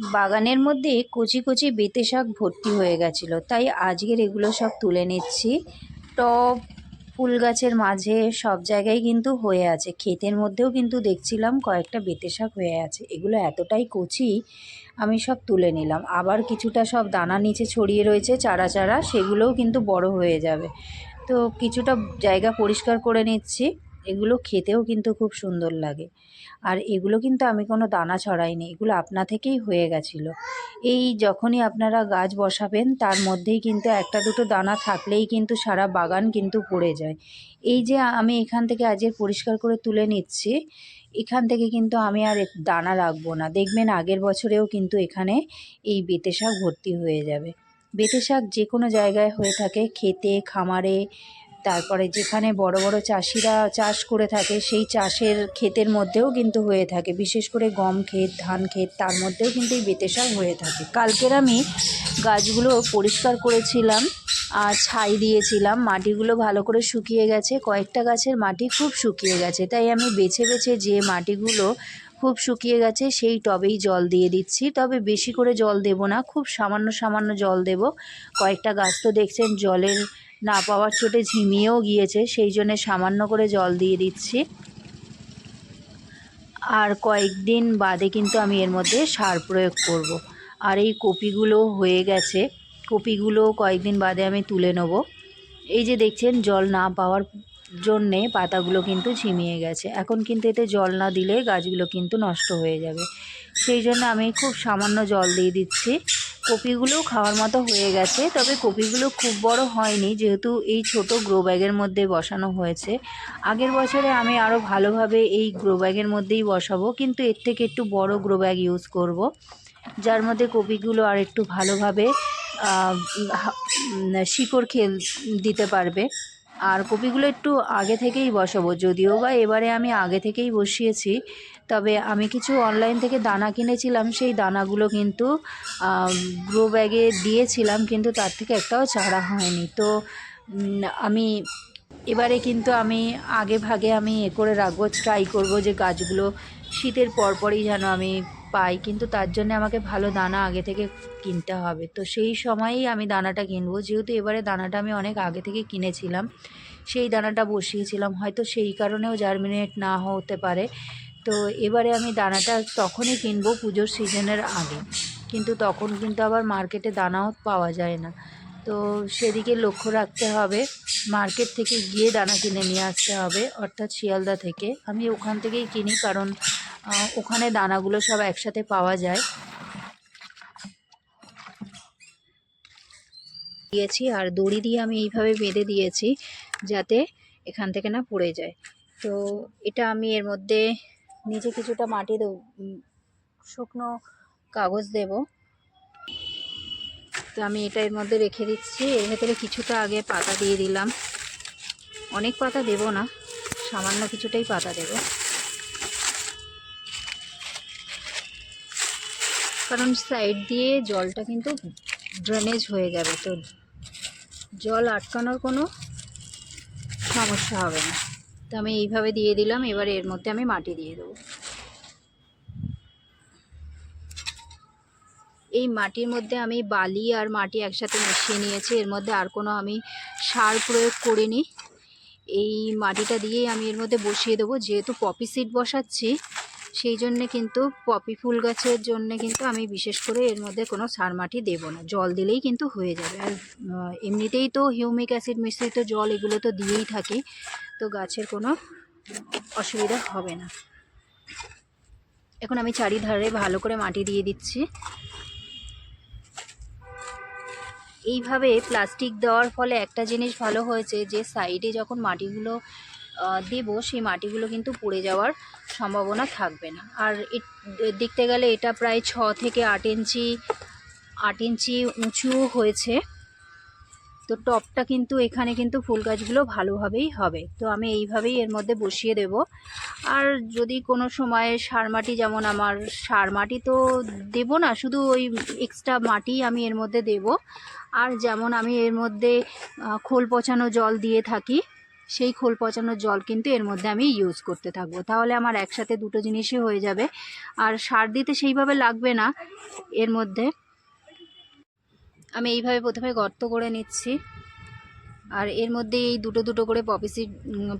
বাগানের মধ্যে কচি কচি বেতে শাক ভর্তি হয়ে গেছিল। তাই আজকের এগুলো সব তুলে নিচ্ছি। টব, ফুল গাছের মাঝে সব জায়গায় কিন্তু হয়ে আছে। ক্ষেতের মধ্যেও কিন্তু দেখছিলাম কয়েকটা বেতে শাক হয়ে আছে। এগুলো এতটাই কচি, আমি সব তুলে নিলাম। আবার কিছুটা সব দানা নিচে ছড়িয়ে রয়েছে, চারা চারা, সেগুলোও কিন্তু বড় হয়ে যাবে। তো কিছুটা জায়গা পরিষ্কার করে নিচ্ছি। এগুলো খেতেও কিন্তু খুব সুন্দর লাগে। আর এগুলো কিন্তু আমি কোনো দানা ছড়াইনি, এগুলো আপনা থেকেই হয়ে গেছিল। এই যখনই আপনারা গাছ বসাবেন, তার মধ্যেই কিন্তু একটা দুটো দানা থাকলেই কিন্তু সারা বাগান কিন্তু পড়ে যায়। এই যে আমি এখান থেকে আজের পরিষ্কার করে তুলে নিচ্ছি, এখান থেকে কিন্তু আমি আর দানা রাখব না। দেখবেন আগের বছরেও কিন্তু এখানে এই বেতে শাক ভর্তি হয়ে যাবে। বেতে শাক যে কোনো জায়গায় হয়ে থাকে, খেতে, খামারে তারপরে যেখানে বড় বড় চাষিরা চাষ করে থাকে, সেই চাষের ক্ষেতের মধ্যেও কিন্তু হয়ে থাকে। বিশেষ করে গম ক্ষেত, ধান ক্ষেত, তার মধ্যেও কিন্তু এই বেতে শাক হয়ে থাকে। কালকের আমি গাছগুলো পরিষ্কার করেছিলাম, আর ছাই দিয়েছিলাম। মাটিগুলো ভালো করে শুকিয়ে গেছে। কয়েকটা গাছের মাটি খুব শুকিয়ে গেছে। তাই আমি বেছে বেছে যে মাটিগুলো খুব শুকিয়ে গেছে, সেই টবেই জল দিয়ে দিচ্ছি। তবে বেশি করে জল দেব না, খুব সামান্য সামান্য জল দেব। কয়েকটা গাছ তো দেখছেন, জলের না পাওয়ার চোটে ঝিমিয়েও গিয়েছে, সেই জন্যে সামান্য করে জল দিয়ে দিচ্ছি। আর কয়েকদিন বাদে কিন্তু আমি এর মধ্যে সার প্রয়োগ করব। আর এই কপিগুলো হয়ে গেছে, কপিগুলো কয়েকদিন বাদে আমি তুলে নেব। এই যে দেখছেন, জল না পাওয়ার জন্যে পাতাগুলো কিন্তু ঝিমিয়ে গেছে। এখন কিন্তু এতে জল না দিলে গাছগুলো কিন্তু নষ্ট হয়ে যাবে। সেই জন্য আমি খুব সামান্য জল দিয়ে দিচ্ছি। কপিগুলো খাওয়ার মতো হয়ে গেছে, তবে কপিগুলো খুব বড় হয়নি, যেহেতু এই ছোট গ্রো ব্যাগের মধ্যে বসানো হয়েছে। আগের বছরে আমি আরও ভালোভাবে এই গ্রো ব্যাগের মধ্যেই বসাবো, কিন্তু এর থেকে একটু বড় গ্রো ব্যাগ ইউজ করব, যার মধ্যে কপিগুলো আর একটু ভালোভাবে শিকড় খেল, দিতে পারবে। আর কপিগুলো একটু আগে থেকেই বসাবো, যদিও বা এবারে আমি আগে থেকেই বসিয়েছি তবে আমি কিছু অনলাইন থেকে দানা কিনেছিলাম, সেই দানাগুলো কিন্তু গ্রো ব্যাগে দিয়েছিলাম, কিন্তু তার থেকে একটাও চারা হয়নি। তো আমি, এবারে কিন্তু আমি আগে ভাগে আমি এ করে রাখব ট্রাই করব যে গাছগুলো শীতের পরপরই যেন আমি পাই, কিন্তু তার জন্য আমাকে ভালো দানা আগে থেকে কিনতে হবে। তো সেই সময়েই আমি দানাটা কিনবো, যেহেতু এবারে দানাটা আমি অনেক আগে থেকে কিনেছিলাম, সেই দানাটা বসিয়েছিলাম, হয়তো সেই কারণেও জার্মিনেট না হতে পারে। তো এবারে আমি দানাটা তখনই কিনবো পুজোর সিজনের আগে। কিন্তু তখন কিন্তু আবার মার্কেটে দানাও পাওয়া যায় না। তো সেদিকে লক্ষ্য রাখতে হবে, মার্কেট থেকে গিয়ে দানা কিনে নিয়ে আসতে হবে, অর্থাৎ শিয়ালদা থেকে। আমি ওখান থেকেই কিনি কারণ ওখানে দানাগুলো সব একসাথে পাওয়া যায়। দিয়েছি আর দড়ি দিয়ে আমি এইভাবে বেঁধে দিয়েছি যাতে এখান থেকে না পড়ে যায়। তো এটা আমি এর মধ্যে নিচে কিছুটা মাটি দেব শুকনো কাগজ দেব। তো আমি এটা এর মধ্যে রেখে দিচ্ছি। এর ভেতরে কিছুটা আগে পাতা দিয়ে দিলাম। অনেক পাতা দেব না, সামান্য কিছুটাই পাতা দেব। কারণ সাইড দিয়ে জলটা কিন্তু ড্রেনেজ হয়ে যাবে, তো জল আটকানোর কোনো সমস্যা হবে না। তো আমি এইভাবে দিয়ে দিলাম, এবার এর মধ্যে আমি মাটি দিয়ে দেবো। এই মাটির মধ্যে আমি বালি আর মাটি একসাথে মিশিয়ে নিয়েছি, এর মধ্যে আর কোনো আমি সার প্রয়োগ করিনি। এই মাটিটা দিয়েই আমি এর মধ্যে বসিয়ে দেবো, যেহেতু পপি সিড বসাচ্ছি সেই জন্যে কিন্তু পপি ফুল গাছের জন্যে কিন্তু আমি বিশেষ করে এর মধ্যে কোনো সার মাটি দেবো না। জল দিলেই কিন্তু হয়ে যাবে। আর এমনিতেই তো হিউমিক অ্যাসিড মিশ্রিত জল এগুলো তো দিয়েই থাকি, তো গাছের কোনো অসুবিধা হবে না। এখন আমি চারিধারে ভালো করে মাটি দিয়ে দিচ্ছি। এইভাবে প্লাস্টিক দেওয়ার ফলে একটা জিনিস ভালো হয়েছে যে সাইডে যখন মাটিগুলো দেব, সেই মাটিগুলো কিন্তু পড়ে যাওয়ার সম্ভাবনা থাকবে না। আর দেখতে গেলে এটা প্রায় ছ থেকে আট ইঞ্চি আট ইঞ্চি উঁচুও হয়েছে। তো টপটা কিন্তু এখানে কিন্তু ফুল গাছগুলো ভালোভাবেই হবে। তো আমি এইভাবেই এর মধ্যে বসিয়ে দেব। আর যদি কোনো সময় সার মাটি, যেমন আমার সার মাটি তো দেব না, শুধু ওই এক্সট্রা মাটি আমি এর মধ্যে দেব। আর যেমন আমি এর মধ্যে খোল পচানো জল দিয়ে থাকি সেই খোল পচানোর জল কিন্তু এর মধ্যে আমি ইউজ করতে থাকব। তাহলে আমার একসাথে দুটো জিনিসই হয়ে যাবে। আর সার দিতে সেইভাবে লাগবে না। এর মধ্যে আমি এইভাবে প্রথমে গর্ত করে নিচ্ছি। আর এর মধ্যে এই দুটো দুটো করে পপি সিড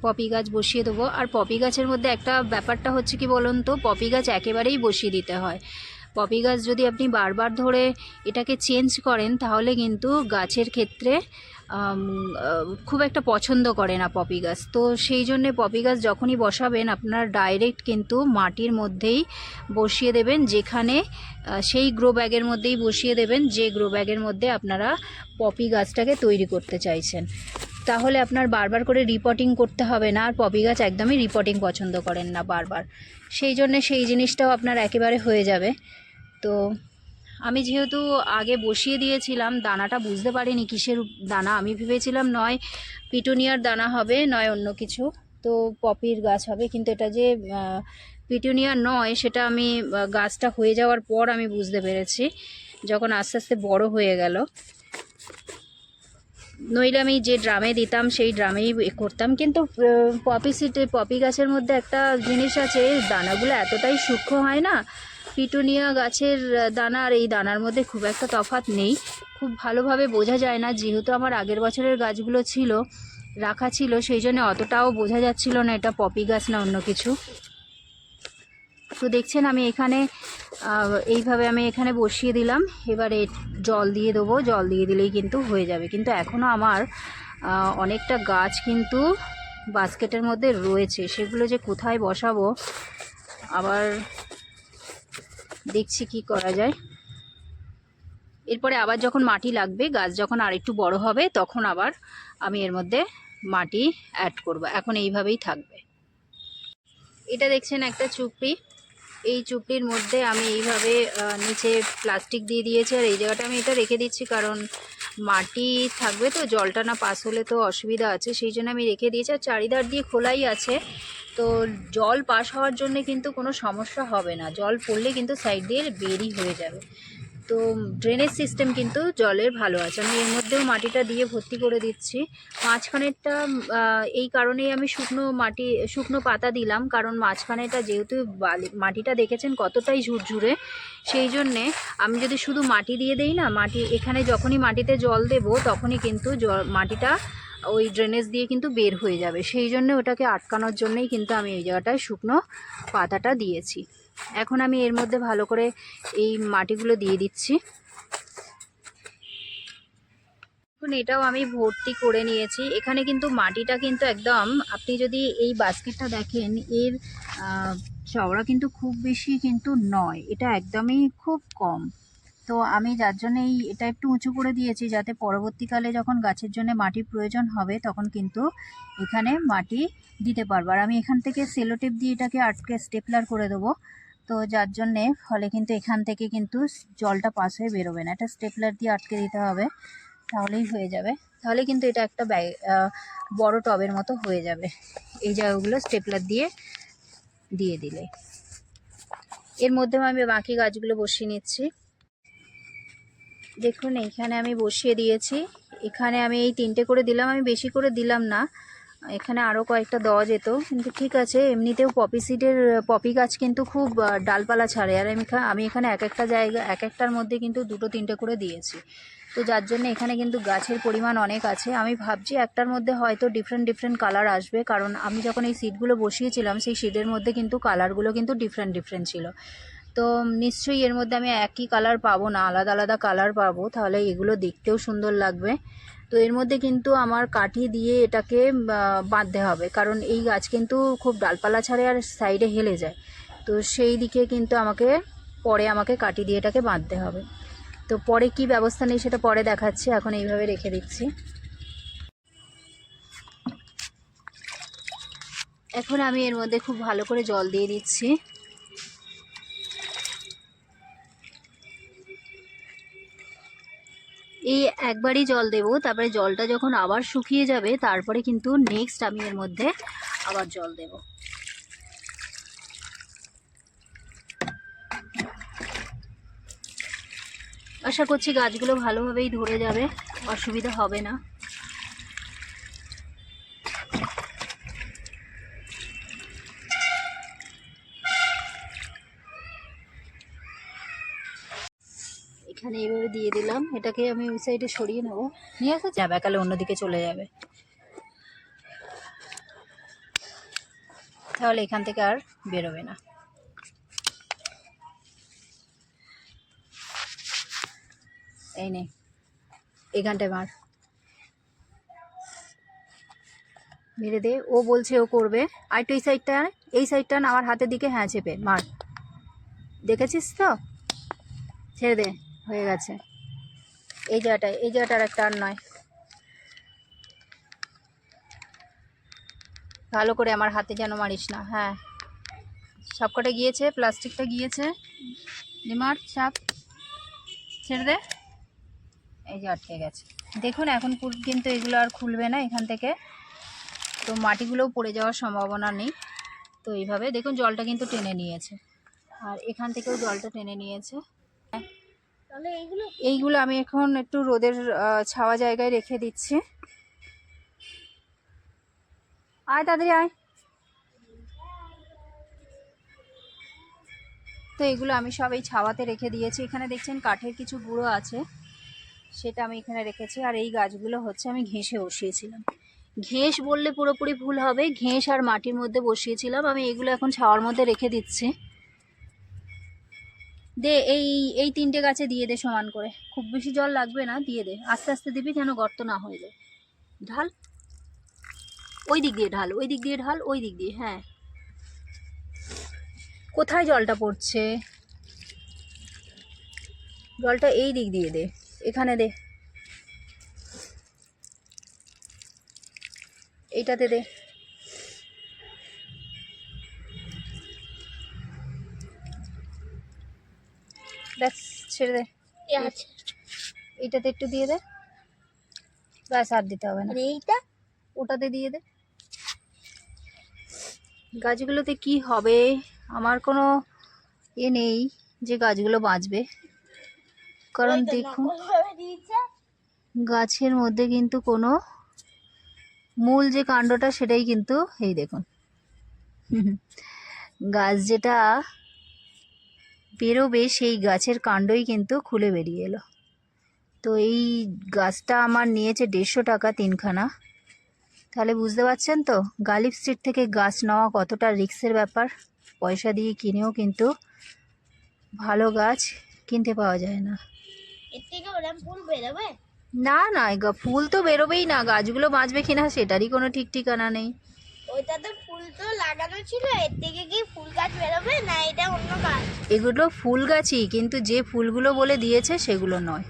পপি গাছ বসিয়ে দেবো। আর পপি গাছের মধ্যে একটা ব্যাপারটা হচ্ছে কি বলুন তো? পপি গাছ একেবারেই বসিয়ে দিতে হয়। পপি গাছ যদি আপনি বারবার ধরে এটাকে চেঞ্জ করেন, তাহলে কিন্তু গাছের ক্ষেত্রে খুব একটা পছন্দ করে না পপি গাছ। তো সেই জন্যে পপি গাছ যখনই বসাবেন, আপনার ডাইরেক্ট কিন্তু মাটির মধ্যেই বসিয়ে দেবেন, যেখানে সেই গ্রো ব্যাগের মধ্যেই বসিয়ে দেবেন, যে গ্রো ব্যাগের মধ্যে আপনারা পপি গাছটাকে তৈরি করতে চাইছেন। তাহলে আপনার বারবার করে রিপোর্টিং করতে হবে না আর পপি গাছ একদমই রিপোর্টিং পছন্দ করেন না বারবার। সেই জন্যে সেই জিনিসটাও আপনার একেবারে হয়ে যাবে। তো আমি যেহেতু আগে বসিয়ে দিয়েছিলাম দানাটা বুঝতে পারিনি কিসের দানা আমি ভেবেছিলাম নয় পিটুনিয়ার দানা হবে নয় অন্য কিছু। তো পপির গাছ হবে কিন্তু এটা যে আহ, পিটুনিয়া নয় সেটা আমি গাছটা হয়ে যাওয়ার পর আমি বুঝতে পেরেছি যখন আস্তে আস্তে বড় হয়ে গেল। নইলে আমি যে ড্রামে দিতাম, সেই ড্রামেই করতাম। কিন্তু পপি সিটে, পপি গাছের মধ্যে একটা জিনিস আছে, দানাগুলো এতটাই সূক্ষ্ম হয় না, পিটুনিয়া গাছের দানা, আর এই দানার মধ্যে খুব একটা তফাৎ নেই। খুব ভালোভাবে বোঝা যায় না, যেহেতু আমার আগের বছরের গাছগুলো ছিল, রাখা ছিল, সেই জন্য অতটাও বোঝা যাচ্ছিল না এটা পপি গাছ না অন্য কিছু। তো দেখছেন আমি এখানে এইভাবে আমি এখানে বসিয়ে দিলাম। এবারে জল দিয়ে দেবো। জল দিয়ে দিলেই কিন্তু হয়ে যাবে। কিন্তু এখনও আমার অনেকটা গাছ কিন্তু বাস্কেটের মধ্যে রয়েছে। সেগুলো যে কোথায় বসাবো, আবার দেখছি কি করা যায়। এরপরে আবার যখন মাটি লাগবে, গাছ যখন আর একটু বড় হবে, তখন আবার আমি এর মধ্যে মাটি অ্যাড করব। এখন এইভাবেই থাকবে। এটা দেখছেন একটা চুপড়ি। এই চুপড়ির মধ্যে আমি এইভাবে নিচে প্লাস্টিক দিয়ে দিয়েছি আর এই জায়গাটা আমি এটা রেখে দিচ্ছি কারণ মাটি থাকবে তো, জলটা না পাস হলে তো অসুবিধা আছে, সেই জন্য আমি রেখে দিয়েছি আর চারিধার দিয়ে খোলাই আছে। তো জল পাস হওয়ার জন্য কিন্তু কোনো সমস্যা হবে না, জল পড়লে কিন্তু সাইড দিয়ে বেরই হয়ে যাবে। তো ড্রেনেজ সিস্টেম কিন্তু জলের ভালো আছে। আমি এর মধ্যেও মাটিটা দিয়ে ভর্তি করে দিচ্ছি। মাঝখানেরটা এই কারণেই আমি শুকনো মাটি, শুকনো পাতা দিলাম। কারণ মাঝখানেটা যেহেতু মাটিটা দেখেছেন কতটাই ঝুরঝুরে, সেই জন্যে আমি যদি শুধু মাটি দিয়ে দেই না, মাটি, এখানে যখনই মাটিতে জল দেব, তখনই কিন্তু মাটিটা ওই ড্রেনেজ দিয়ে কিন্তু বের হয়ে যাবে। সেই জন্য ওটাকে আটকানোর জন্যই কিন্তু আমি এই জায়গাটায় শুকনো পাতাটা দিয়েছি। এখন আমি এর মধ্যে ভালো করে এই মাটিগুলো দিয়ে দিচ্ছি। এখন এটাও আমি ভর্তি করে নিয়েছি। এখানে কিন্তু মাটিটা কিন্তু একদম, আপনি যদি এই বাস্কেটটা দেখেন, এর চওড়া কিন্তু খুব বেশি কিন্তু নয়। এটা একদমই খুব কম। তো আমি যার জন্য এই, এটা একটু উঁচু করে দিয়েছি যাতে পরবর্তীকালে যখন গাছের জন্য মাটির প্রয়োজন হবে, তখন কিন্তু এখানে মাটি দিতে পারব। আর আমি এখান থেকে সেলোটেপ দিয়ে এটাকে আটকে স্টেপলার করে দেবো। তো যার জন্যে ফলে কিন্তু এখান থেকে কিন্তু জলটা পাস হয়ে বেরোবে না। এটা স্টেপলার দিয়ে আটকে দিতে হবে, তাহলেই হয়ে যাবে। তাহলে কিন্তু এটা একটা ব্যাগ বড় টবের মতো হয়ে যাবে। এই জায়গাগুলো স্টেপলার দিয়ে দিয়ে দিলে। এর মধ্যে আমি বাকি গাছগুলো বসিয়ে নিচ্ছি। দেখুন, এইখানে আমি বসিয়ে দিয়েছি। এখানে আমি এই তিনটে করে দিলাম, আমি বেশি করে দিলাম না। এখানে আরও কয়েকটা দেওয়া যেত, কিন্তু ঠিক আছে, এমনিতেও পপি সিডের, পপি গাছ কিন্তু খুব ডালপালা ছাড়ে। আর আমি আমি এখানে এক একটা জায়গা, এক একটার মধ্যে কিন্তু দুটো তিনটে করে দিয়েছি। তো যার জন্য এখানে কিন্তু গাছের পরিমাণ অনেক আছে। আমি ভাবছি একটার মধ্যে হয়তো ডিফারেন্ট ডিফারেন্ট কালার আসবে, কারণ আমি যখন এই সিডগুলো বসিয়েছিলাম, সেই সিডের মধ্যে কিন্তু কালারগুলো কিন্তু ডিফারেন্ট ডিফারেন্ট ছিল। তো নিশ্চয়ই এর মধ্যে আমি একই কালার পাবো না, আলাদা আলাদা কালার পাবো, তাহলে এগুলো দেখতেও সুন্দর লাগবে। তো এর মধ্যে কিন্তু আমার কাঠি দিয়ে এটাকে বাঁধতে হবে। কারণ এই গাছ কিন্তু খুব ডালপালা ছাড়ে আর সাইডে হেলে যায়। তো সেই দিকে কিন্তু আমাকে, পরে আমাকে কাঠি দিয়ে এটাকে বাঁধতে হবে। তো পরে কি ব্যবস্থা নেই সেটা পরে দেখাচ্ছি, এখন এইভাবে রেখে দিচ্ছি। এখন আমি এর মধ্যে খুব ভালো করে জল দিয়ে দিচ্ছি। এই একবারই জল দেব, তারপরে জলটা যখন আবার শুকিয়ে যাবে, তারপরে কিন্তু নেক্সট আমি এর মধ্যে আবার জল দেব। আশা করছি গাছগুলো ভালোভাবেই ধরে যাবে, অসুবিধা হবে না এখানে এইভাবে দিয়ে দিলাম এটাকে আমি ওই সাইডে সরিয়ে নেব। নিয়ে আসা, যাবে কালে অন্যদিকে চলে যাবে। তাহলে এখান থেকে আর বেরোবে না। এই নে এখানটায় মার। মেরে দে, ও বলছে ও করবে। আর একটু এই সাইডটা এই সাইডটা আমার হাতের দিকে হ্যাঁ চেপে, মার। দেখেছিস তো? ছেড়ে দে, হয়ে গেছে। এই জায়গাটায় এই জায়গাটার একটা আর নয়। ভালো করে আমার হাতে যেন মারিস না হ্যাঁ। সবকটা গিয়েছে, প্লাস্টিকটা গিয়েছে। নিমার চাপ, ছেড়ে দে। এই যে আটকে গেছে। দেখুন এখন কিন্তু এগুলো আর খুলবে না এখান থেকে। তো মাটিগুলোও পড়ে যাওয়ার সম্ভাবনা নেই। তো এইভাবে দেখুন জলটা কিন্তু টেনে নিয়েছে। আর এখান থেকেও জলটা টেনে নিয়েছে। এইগুলো আমি এখন একটু রোদের ছাওয়া জায়গায় রেখে দিচ্ছি। আয় তাড়াতাড়ি আয়। তো এগুলো আমি সব এই ছাওয়াতে রেখে দিয়েছি। এখানে দেখছেন কাঠের কিছু গুঁড়ো আছে, সেটা আমি এখানে রেখেছি। আর এই গাছগুলো হচ্ছে আমি ঘেঁষে বসিয়েছিলাম। ঘেঁষ বললে পুরোপুরি ভুল হবে। ঘেঁষ আর মাটির মধ্যে বসিয়েছিলাম। আমি এগুলো এখন ছাওয়ার মধ্যে রেখে দিচ্ছি। দে, এই এই তিনটে গাছে দিয়ে দে সমান করে। খুব বেশি জল লাগবে না, দিয়ে দে। আস্তে আস্তে দিবি যেন গর্ত না হয়ে যায়। ঢাল। ওই দিক দিয়ে ঢাল, ওই দিক দিয়ে ঢাল, ওই দিক দিয়ে হ্যাঁ। কোথায় জলটা পড়ছে? জলটা এই দিক দিয়ে দে, এখানে দে। এইটাতে দে ব্যাস ছেড়ে দে। এইটাতে একটু দিয়ে দে। ব্যাস আর দিতে হবে না। এইটা? ওটাতে দিয়ে দে। গাছগুলোতে কি হবে? আমার কোনো এ নেই যে গাছগুলো বাঁচবে। কারণ দেখুন গাছের মধ্যে কিন্তু কোনো মূল যে কাণ্ডটা সেটাই কিন্তু এই দেখুন। গাছ যেটা বেরোবে সেই গাছের কাণ্ডই কিন্তু খুলে বেরিয়ে এলো। তো এই গাছটা আমার নিয়েছে দেড়শো টাকা তিনখানা। তাহলে বুঝতে পারছেন তো গালিব স্ট্রিট থেকে গাছ নেওয়া কতটা রিক্সের ব্যাপার? পয়সা দিয়ে কিনেও কিন্তু ভালো গাছ কিনতে পাওয়া যায় না। না না ফুল তো বেরোবেই না। গাছগুলো বাঁচবে কিনা সেটারই কোনো ঠিক ঠিকানা নেই। ওইটাতে ফুল তো লাগানো ছিল এর থেকে কি ফুল গাছ বেরোবে না এটা অন্য গাছ এগুলো ফুল গাছই কিন্তু যে ফুলগুলো বলে দিয়েছে সেগুলো নয়।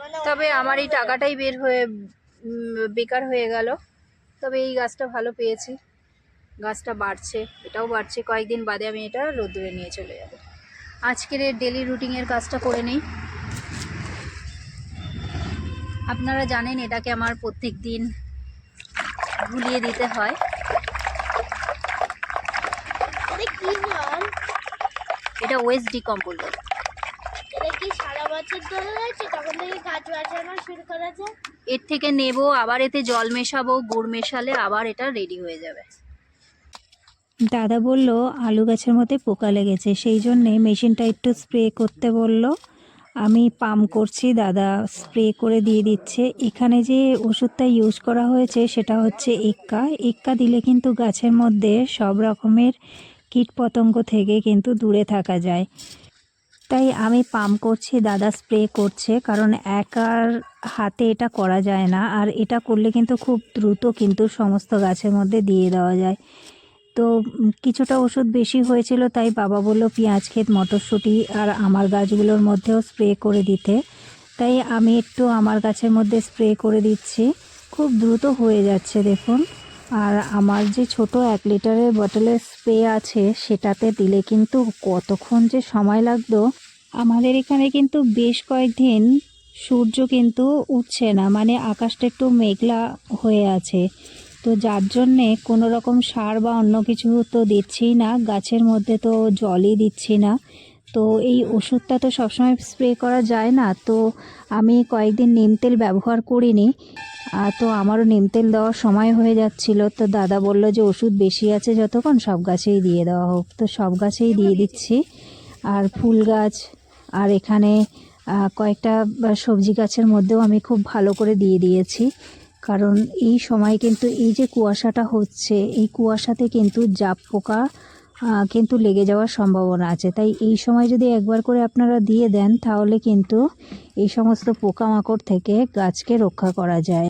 মানে তবে আমার এই টাকাটাই বের হয়ে বেকার হয়ে গেল। তবে এই গাছটা ভালো পেয়েছি। গাছটা বাড়ছে এটাও বাড়ছে। কয়েকদিন বাদে আমি এটা রোদ্দুরে নিয়ে চলে যাব। আজকের ডেলি রুটিনের কাজটা করে নেই। আপনারা জানেন এটাকে আমার প্রত্যেক দিন ভুলিয়ে দিতে হয়। এটা ওয়েস্ট ডিকম্পোজার। এটা কি সারা বছর ধরে রয়েছে? তখন থেকে গাছ বাঁচানো শুরু করেছে এর থেকে নেব আবার এতে জল মেশাবো গুড় মেশালে আবার এটা রেডি হয়ে যাবে। দাদা বলল আলু গাছের মধ্যে পোকা লেগেছে সেই জন্যে মেশিনটা একটু স্প্রে করতে বলল। আমি পাম্প করছি, দাদা স্প্রে করে দিয়ে দিচ্ছে। এখানে যে ওষুধটা ইউজ করা হয়েছে সেটা হচ্ছে এক্কা। এক্কা দিলে কিন্তু গাছের মধ্যে সব রকমের কীটপতঙ্গ থেকে কিন্তু দূরে থাকা যায়। তাই আমি পাম্প করছি, দাদা স্প্রে করছে, কারণ একার হাতে এটা করা যায় না। আর এটা করলে কিন্তু খুব দ্রুত কিন্তু সমস্ত গাছের মধ্যে দিয়ে দেওয়া যায়। তো কিছুটা ওষুধ বেশি হয়েছিল, তাই বাবা বলল পেঁয়াজ ক্ষেত, মটরশুঁটি আর আমার গাছগুলোর মধ্যেও স্প্রে করে দিতে। তাই আমি একটু আমার গাছের মধ্যে স্প্রে করে দিচ্ছি। খুব দ্রুত হয়ে যাচ্ছে দেখুন। আর আমার যে ছোট এক লিটারের বটলের স্প্রে আছে, সেটাতে দিলে কিন্তু কতক্ষণ যে সময় লাগতো। আমাদের এখানে কিন্তু বেশ কয়েকদিন সূর্য কিন্তু উঠছে না মানে আকাশটা একটু মেঘলা হয়ে আছে। তো যার জন্যে কোনো রকম সার বা অন্য কিছু তো দিচ্ছি না, গাছের মধ্যে তো জলই দিচ্ছি না। তো এই ওষুধটা তো সবসময় স্প্রে করা যায় না, তো আমি কয়েকদিন নিম তেল ব্যবহার করিনি। তো আমারও নিম তেল দেওয়ার সময় হয়ে যাচ্ছিল, তো দাদা বলল যে ওষুধ বেশি আছে যতক্ষণ সব গাছেই দিয়ে দেওয়া হোক। তো সব গাছেই দিয়ে দিচ্ছি। আর ফুল গাছ, আর এখানে কয়েকটা সবজি গাছের মধ্যেও আমি খুব ভালো করে দিয়ে দিয়েছি। কারণ এই সময় কিন্তু এই যে কুয়াশাটা হচ্ছে, এই কুয়াশাতে কিন্তু জাপ পোকা কিন্তু লেগে যাওয়ার সম্ভাবনা আছে। তাই এই সময় যদি একবার করে আপনারা দিয়ে দেন, তাহলে কিন্তু এই সমস্ত পোকামাকড় থেকে গাছকে রক্ষা করা যায়।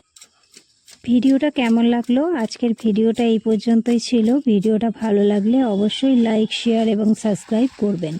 ভিডিওটা কেমন লাগল? আজকের ভিডিওটা এই পর্যন্তই ছিল। ভিডিওটা ভালো লাগলে অবশ্যই লাইক, শেয়ার এবং সাবস্ক্রাইব করবেন।